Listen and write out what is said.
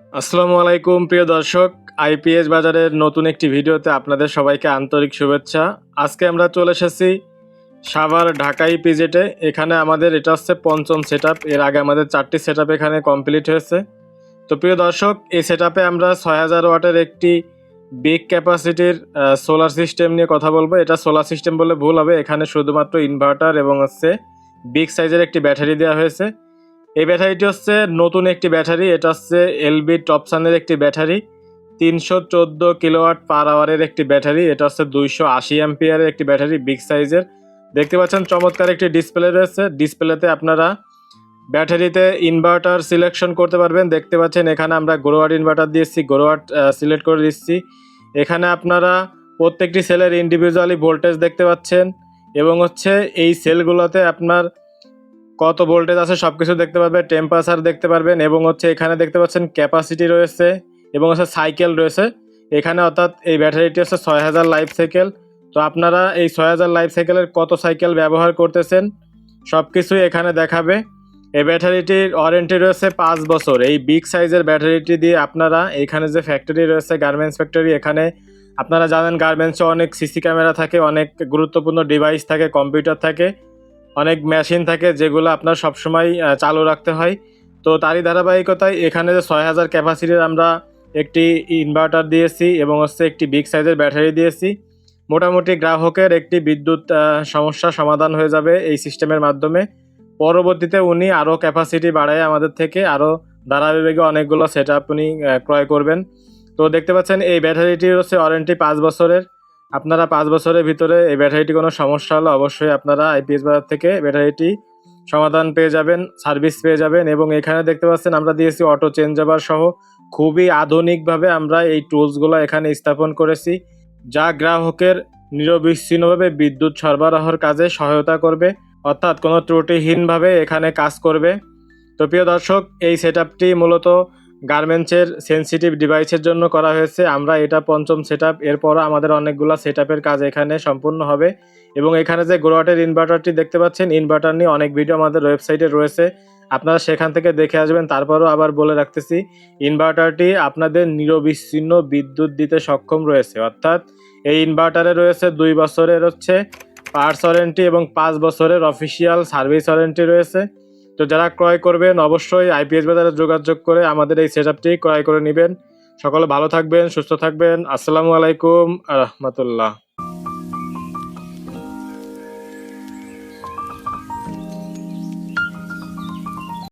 আসসালামু আলাইকুম, প্রিয় দর্শক। আইপিএস বাজারের নতুন একটি ভিডিওতে আপনাদের সবাইকে আন্তরিক শুভেচ্ছা। আজকে আমরা চলে এসেছি সাভার ঢাকাই পিজেটে এখানে আমাদের এটা হচ্ছে পঞ্চম সেট এর আগে আমাদের চারটি সেট এখানে কমপ্লিট হয়েছে। তো প্রিয় দর্শক, এই সেট আমরা ছয় হাজার ওয়াটের একটি বিগ ক্যাপাসিটির সোলার সিস্টেম নিয়ে কথা বলব। এটা সোলার সিস্টেম বলে ভুল হবে। এখানে শুধুমাত্র ইনভার্টার এবং হচ্ছে বিগ সাইজের একটি ব্যাটারি দেওয়া হয়েছে। এই ব্যাটারিটি হচ্ছে নতুন একটি ব্যাটারি, এটা হচ্ছে এলবি টপসানের একটি ব্যাটারি, তিনশো চোদ্দ কিলোওয়াট পার আওয়ারের একটি ব্যাটারি, এটা হচ্ছে দুইশো আশি অ্যাম্পিয়ারের একটি ব্যাটারি, বিগ সাইজের। দেখতে পাচ্ছেন চমৎকার একটি ডিসপ্লে রয়েছে, ডিসপ্লেতে আপনারা ব্যাটারিতে ইনভার্টার সিলেকশন করতে পারবেন। দেখতে পাচ্ছেন এখানে আমরা গোরোয়াট ইনভার্টার দিয়েছি গোরোয়াট সিলেক্ট করে দিচ্ছি। এখানে আপনারা প্রত্যেকটি সেলের ইন্ডিভিজুয়ালি ভোল্টেজ দেখতে পাচ্ছেন এবং হচ্ছে এই সেলগুলোতে আপনার কত ভোল্টেজ আছে সব কিছু দেখতে পারবেন টেম্পারেচার দেখতে পারবেন এবং হচ্ছে এখানে দেখতে পাচ্ছেন ক্যাপাসিটি রয়েছে এবং হচ্ছে সাইকেল রয়েছে। এখানে অর্থাৎ এই ব্যাটারিটি হচ্ছে ছয় হাজার লাইফ সাইকেল তো আপনারা এই ছয় হাজার লাইফ সাইকেলের কত সাইকেল ব্যবহার করতেছেন সব কিছুই এখানে দেখাবে। এই ব্যাটারিটির ওয়ারেন্টি রয়েছে পাঁচ বছর। এই বিগ সাইজের ব্যাটারিটি দিয়ে আপনারা এখানে যে ফ্যাক্টরি রয়েছে গার্মেন্টস ফ্যাক্টরি এখানে আপনারা জানেন গার্মেন্টসে অনেক সিসি ক্যামেরা থাকে, অনেক গুরুত্বপূর্ণ ডিভাইস থাকে কম্পিউটার থাকে। অনেক মেশিন থাকে যেগুলো আপনার সবসময় চালু রাখতে হয়। তো তারই ধারাবাহিকতায় এখানে যে ছয় হাজার ক্যাপাসিটির আমরা একটি ইনভার্টার দিয়েছি এবং হচ্ছে একটি বিগ সাইজের ব্যাটারি দিয়েছি। মোটামুটি গ্রাহকের একটি বিদ্যুৎ সমস্যা সমাধান হয়ে যাবে এই সিস্টেমের মাধ্যমে। পরবর্তীতে উনি আরও ক্যাপাসিটি বাড়ায় আমাদের থেকে, আরও ধারাবাহিকে অনেকগুলো সেট উনি ক্রয় করবেন। তো দেখতে পাচ্ছেন এই ব্যাটারিটির হচ্ছে ওয়ারেন্টি পাঁচ বছরের। আপনারা পাঁচ বছরের ভিতরে এই ব্যাটারিটি কোনো সমস্যা হলে অবশ্যই আপনারা আইপিএস বাজার থেকে ব্যাটারিটি সমাধান পেয়ে যাবেন, সার্ভিস পেয়ে যাবেন এবং এখানে দেখতে পাচ্ছেন আমরা দিয়েছি অটো চেঞ্জ সহ। খুবই আধুনিকভাবে আমরা এই টুলসগুলো এখানে স্থাপন করেছি, যা গ্রাহকের নিরবিচ্ছিন্নভাবে বিদ্যুৎ সরবরাহর কাজে সহায়তা করবে, অর্থাৎ কোনো ত্রুটিহীনভাবে এখানে কাজ করবে। তো প্রিয় দর্শক, এই সেট মূলত গার্মেন্টসের সেনসিটিভ ডিভাইসের জন্য করা হয়েছে। আমরা এটা পঞ্চম সেট আপ এরপরও আমাদের অনেকগুলো সেট কাজ এখানে সম্পূর্ণ হবে। এবং এখানে যে গোরোয়াটের ইনভার্টারটি দেখতে পাচ্ছেন ইনভার্টার নিয়ে অনেক ভিডিও আমাদের ওয়েবসাইটে রয়েছে। আপনারা সেখান থেকে দেখে আসবেন, তারপরও আবার বলে রাখতেছি ইনভার্টারটি আপনাদের নিরবিচ্ছিন্ন বিদ্যুৎ দিতে সক্ষম রয়েছে। অর্থাৎ এই ইনভার্টারে রয়েছে দুই বছরের হচ্ছে পার্টস ওয়ারেন্টি এবং পাঁচ বছরের অফিসিয়াল সার্ভিস ওয়ারেন্টি রয়েছে। তো যারা ক্রয় করবেন, অবশ্যই আইপিএস বাজারে যোগাযোগ করে আমাদের এই সেট ক্রয় করে নেবেন। সকলে ভালো থাকবেন, সুস্থ থাকবেন। আসসালামু আলাইকুম রহমতুল্লাহ।